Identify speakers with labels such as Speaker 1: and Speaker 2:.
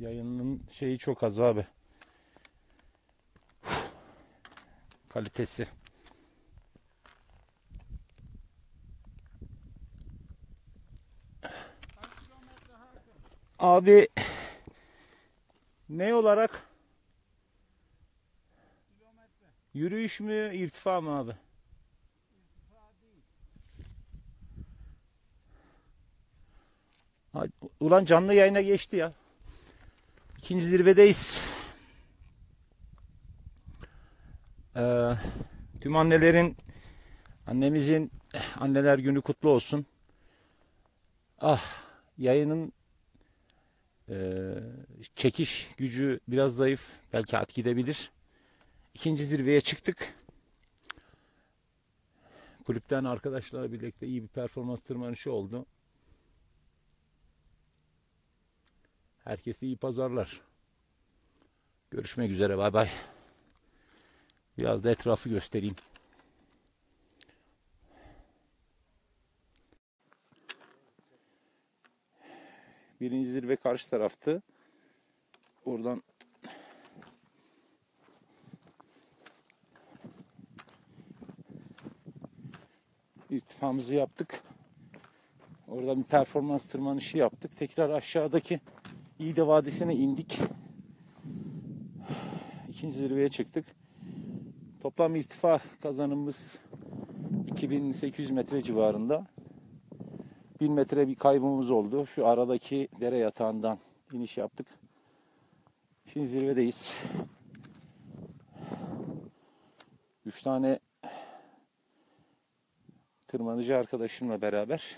Speaker 1: Yayının şeyi çok az abi. Kalitesi. Abi ne olarak? Yürüyüş mü, irtifa mı abi? Hadi, Ulan canlı yayına geçti ya. İkinci zirvedeyiz. Ee, tüm annelerin, annemizin anneler günü kutlu olsun. Ah, yayının ee, çekiş gücü biraz zayıf. Belki at gidebilir. İkinci zirveye çıktık. Kulüpten arkadaşlarla birlikte iyi bir performans tırmanışı oldu. Herkese iyi pazarlar. Görüşmek üzere. Bay bay. Biraz da etrafı göstereyim. Birinci zirve karşı taraftı. Oradan irtifamızı yaptık. Orada bir performans tırmanışı yaptık. Tekrar aşağıdaki İğde Vadisi'ne indik. İkinci zirveye çıktık. Toplam irtifa kazanımımız 2800 metre civarında. 1000 metre bir kaybımız oldu. Şu aradaki dere yatağından iniş yaptık. Şimdi zirvedeyiz. Üç tane tırmanıcı arkadaşımla beraber